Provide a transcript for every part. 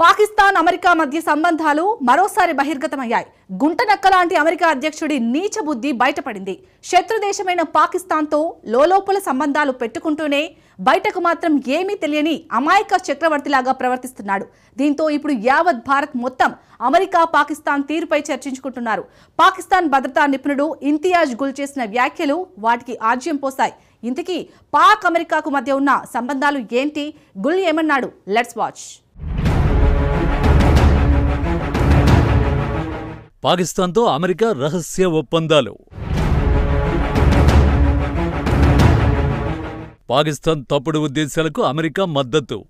Pakistan America మధ్య సంబంధాలు మరోసారి బహిర్గతమయ్యాయి. గుంటనక్క లాంటి అమెరికా అధ్యక్షుడి నీచ బుద్ధి బయటపడింది. శత్రు దేశమైన పాకిస్తాన్తో లోలోపల సంబంధాలు పెట్టుకుంటూనే బయటకు మాత్రం ఏమీ తెలియని అమాయక చక్రవర్తిలాగా ప్రవర్తిస్తున్నాడు. దీంతో ఇప్పుడు యావత్ భారత్ మొత్తం అమెరికా పాకిస్తాన్ తీరుపై చర్చించుకుంటున్నారు. పాకిస్తాన్ భద్రతా నిపుణుడు ఇంతియాజ్ గుల్ చేసిన వ్యాఖ్యలు వాటికి ఆజ్యం పోశాయి ఇంతకీ పాక్ అమెరికాకు మధ్య ఉన్న సంబంధాలు ఏంటి? గుల్ ఏమన్నాడు? Let's watch. పాకిస్తాన్తో అమెరికా రహస్య ఒప్పందాలు. పాకిస్తాన్ తప్పుడు ఉద్దేశాలకు అమెరికా మద్దతు.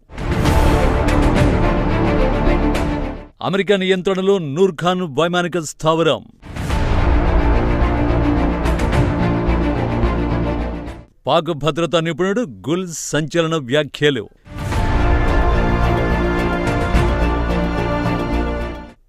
అమెరికా నియంత్రణలో నూర్ఖాన్ వైమానిక స్థావరం. పాక్ భద్రతా నిపుణుడు గుల్ సంచలన వ్యాఖ్యలు.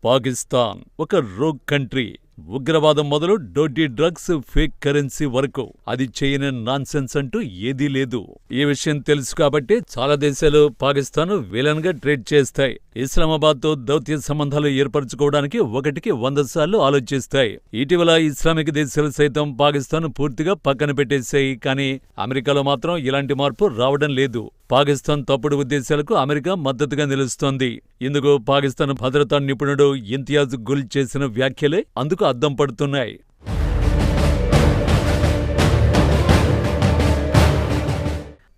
పాకిస్తాన్ ఒక రోగ్ కంట్రీ. ఉగ్రవాదం మొదలు డోటీ డ్రగ్స్ ఫేక్ కరెన్సీ వరకు. అది చేయని నాన్సెన్స్ అంటూ ఏదీ లేదు. ఈ విషయం తెలుసు కాబట్టి చాలా దేశాలు పాకిస్తాన్ విలన్గా ట్రేడ్ చేస్తాయి. ఇస్లామాబాద్తో దౌత్య సంబంధాలు ఏర్పరచుకోవడానికి ఒకటికి వంద సార్లు ఆలోచిస్తాయి. ఇటీవల ఇస్లామిక్ దేశాలు సైతం పాకిస్తాన్ పూర్తిగా పక్కన పెట్టేశాయి. కానీ అమెరికాలో మాత్రం ఇలాంటి మార్పు రావడం లేదు. పాకిస్తాన్ తప్పుడు ఉద్దేశాలకు అమెరికా మద్దతుగా నిలుస్తోంది. ఇందుకు పాకిస్తాన్ భద్రతా నిపుణుడు ఇంతియాజ్ గుల్ చేసిన వ్యాఖ్యలే అందుకు అద్దం పడుతున్నాయి.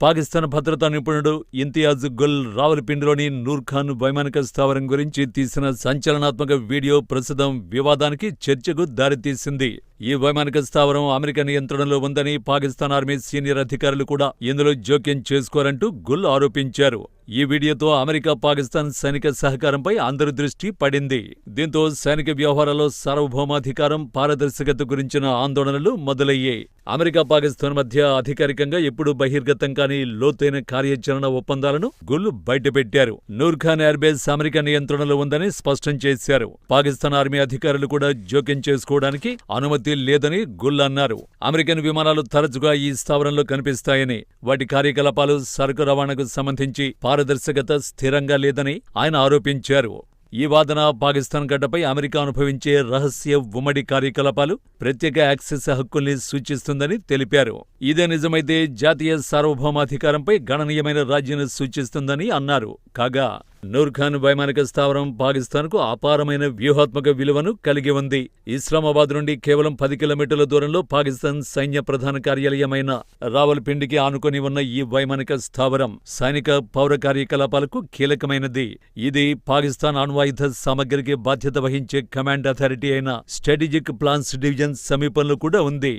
పాకిస్తాన్ భద్రతా నిపుణుడు ఇంతియాజ్ గుల్ రావల్పిండిలోని నూర్ఖాన్ వైమానిక స్థావరం గురించి తీసిన సంచలనాత్మక వీడియో ప్రస్తుతం వివాదానికి చర్చకు దారితీసింది. ఈ వైమానిక స్థావరం అమెరికా నియంత్రణలో ఉందని పాకిస్తాన్ ఆర్మీ సీనియర్ అధికారులు కూడా ఇందులో జోక్యం చేసుకోరంటూ గుల్ ఆరోపించారు. ఈ వీడియోతో అమెరికా పాకిస్తాన్ సైనిక సహకారంపై అందరి దృష్టి పడింది. దీంతో సైనిక వ్యవహారాల్లో సార్వభౌమాధికారం పారదర్శకత గురించిన ఆందోళనలు మొదలయ్యాయి. అమెరికా పాకిస్తాన్ మధ్య అధికారికంగా ఎప్పుడూ బహిర్గతం కాని లోతైన కార్యాచరణ ఒప్పందాలను గుల్ బయటపెట్టారు. నూర్ఖాన్ ఎయిర్బేస్ అమెరికా నియంత్రణలో ఉందని స్పష్టం చేశారు. పాకిస్తాన్ ఆర్మీ అధికారులు కూడా జోక్యం చేసుకోవడానికి అనుమతి లేదని గుల్ అన్నారు. అమెరికన్ విమానాలు తరచుగా ఈ స్థావరంలో కనిపిస్తాయని వాటి కార్యకలాపాలు సరుకు రవాణాకు సంబంధించి పారదర్శకత స్థిరంగా లేదని ఆయన ఆరోపించారు. ఈ వాదన పాకిస్తాన్ గడ్డపై అమెరికా అనుభవించే రహస్య ఉమ్మడి కార్యకలాపాలు ప్రత్యేక యాక్సెస్ హక్కుల్ని సూచిస్తుందని తెలిపారు. ఇదే నిజమైతే జాతీయ సార్వభౌమాధికారంపై గణనీయమైన రాజ్యాన్ని సూచిస్తుందని అన్నారు. కాగా నూర్ఖాన్ వైమానిక స్థావరం పాకిస్తాన్కు అపారమైన వ్యూహాత్మక విలువను కలిగి ఉంది. ఇస్లామాబాద్ నుండి కేవలం పది కిలోమీటర్ల దూరంలో పాకిస్తాన్ సైన్య ప్రధాన కార్యాలయమైన రావల్పిండికి ఆనుకొని ఉన్న ఈ వైమానిక స్థావరం సైనిక పౌర కార్యకలాపాలకు కీలకమైనది. ఇది పాకిస్తాన్ అణ్వాయుధ సామగ్రికి బాధ్యత వహించే కమాండ్ అథారిటీ అయిన స్ట్రాటజిక్ ప్లాన్స్ డివిజన్ సమీపంలో కూడా ఉంది.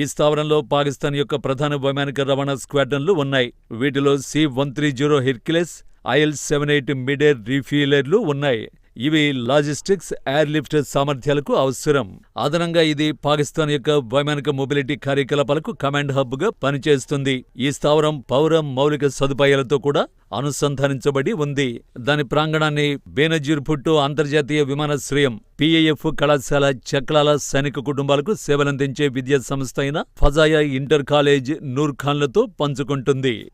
ఈ స్థావరంలో పాకిస్తాన్ యొక్క ప్రధాన వైమానిక రవాణా స్క్వాడ్రన్లు ఉన్నాయి. వీటిలో C one three zero Hercules IL seven eight midair రీఫ్యూలర్లు ఉన్నాయి. ఇవి లాజిస్టిక్స్ ఎయిర్లిఫ్ట్ సామర్థ్యాలకు అవసరం. అదనంగా ఇది పాకిస్తాన్ యొక్క వైమానిక మొబిలిటీ కార్యకలాపాలకు కమాండ్ హబ్గా పనిచేస్తుంది. ఈ స్థావరం పౌర మౌలిక సదుపాయాలతో కూడా అనుసంధానించబడి ఉంది. దాని ప్రాంగణాన్ని బేనజీర్ భుట్టో అంతర్జాతీయ విమానాశ్రయం పిఏఎఫ్ కళాశాల చక్లాల సైనిక కుటుంబాలకు సేవలందించే విద్యా సంస్థ అయిన ఫజాయా ఇంటర్ కాలేజ్ నూర్ఖాన్లతో పంచుకుంటుంది.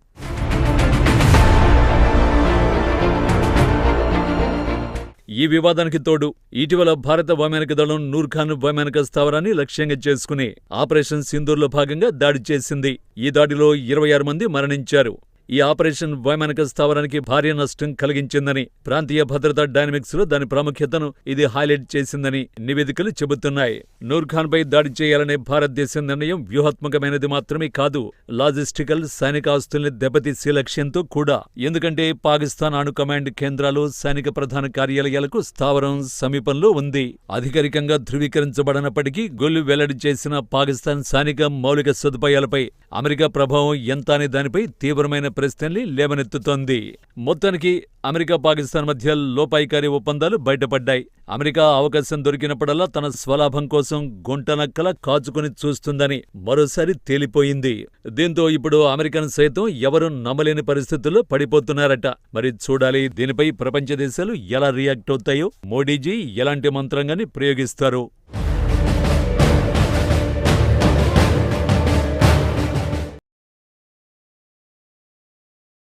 ఈ వివాదానికి తోడు ఇటీవల భారత వైమానిక దళం నూర్ఖాన్ వైమానిక స్థావరాన్ని లక్ష్యంగా చేసుకుని ఆపరేషన్ సింధూర్లో భాగంగా దాడి చేసింది. ఈ దాడిలో ఇరవై ఆరు మంది మరణించారు. ఈ ఆపరేషన్ వైమానిక స్థావరానికి భారీ నష్టం కలిగించిందని ప్రాంతీయ భద్రతా డైనమిక్స్లో దాని ప్రాముఖ్యతను ఇది హైలైట్ చేసిందని నివేదికలు చెబుతున్నాయి. నూర్ఖాన్ పై దాడి చేయాలనే భారతదేశం నిర్ణయం వ్యూహాత్మకమైనది మాత్రమే కాదు లాజిస్టికల్ సైనిక ఆస్తుల్ని దెబ్బతీసే లక్ష్యంతో కూడా. ఎందుకంటే పాకిస్తాన్ అణు కమాండ్ కేంద్రాలు సైనిక ప్రధాన కార్యాలయాలకు స్థావరం సమీపంలో ఉంది. అధికారికంగా ధృవీకరించబడనప్పటికీ గొల్లు వెల్లడి చేసిన పాకిస్తాన్ సైనిక మౌలిక సదుపాయాలపై అమెరికా ప్రభావం ఎంత అనే దానిపై తీవ్రమైన ప్రశ్నల్ని లేవనెత్తుతోంది. మొత్తానికి అమెరికా పాకిస్తాన్ మధ్య లోపాయికారి ఒప్పందాలు బయటపడ్డాయి. అమెరికా అవకాశం దొరికినప్పుడల్లా తన స్వలాభం కోసం గుంటనక్కల కాచుకుని చూస్తుందని మరోసారి తేలిపోయింది. దీంతో ఇప్పుడు అమెరికన్ సైతం ఎవరూ నమ్మలేని పరిస్థితుల్లో పడిపోతున్నారట. మరి చూడాలి దీనిపై ప్రపంచ దేశాలు ఎలా రియాక్ట్ అవుతాయో మోడీజీ ఎలాంటి మంత్రంగాని ప్రయోగిస్తారు?